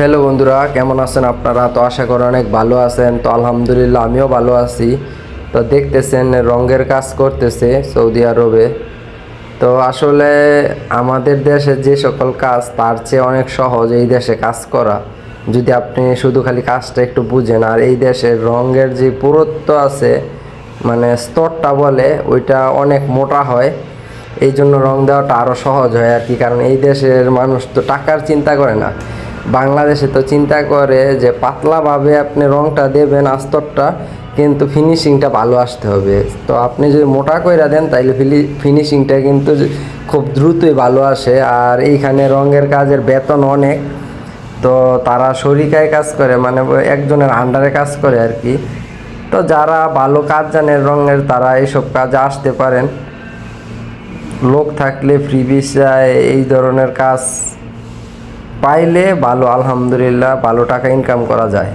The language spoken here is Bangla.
হ্যালো বন্ধুরা, কেমন আছেন আপনারা? তো আশা করি অনেক ভালো আছেন। তো আলহামদুলিল্লাহ, আমিও ভালো আছি। তো দেখতেছেন, রঙের কাজ করতেছে সৌদি আরবে। তো আসলে আমাদের দেশে যে সকল কাজ, তার চেয়ে অনেক সহজ এই দেশে কাজ করা। যদি আপনি শুধু খালি কাজটা একটু বুঝেন, আর এই দেশের রঙের যে পুরুত্ব আছে মানে স্তরটা বলে, ওইটা অনেক মোটা হয়। এই জন্য রং দেওয়াটা আরও সহজ হয় আর কি, কারণ এই দেশের মানুষ তো টাকার চিন্তা করে না। বাংলাদেশে তো চিন্তা করে যে পাতলাভাবে আপনি রংটা দেবেন আস্তরটা, কিন্তু ফিনিশিংটা ভালো আসতে হবে। তো আপনি যদি মোটা কইরা দেন, তাইলে ফিনিশিংটা কিন্তু খুব দ্রুতই ভালো আসে। আর এইখানে রঙের কাজের বেতন অনেক। তো তারা শরিকায় কাজ করে মানে একজনের আন্ডারে কাজ করে আর কি। তো যারা ভালো কাজ জানে রঙের, তারা এইসব কাজে আসতে পারেন। লোক থাকলে ফ্রি ভিসায় এই ধরনের কাজ পাইলে ভালো আলহামদুলিল্লাহ ভালো টাকা ইনকাম করা যায়।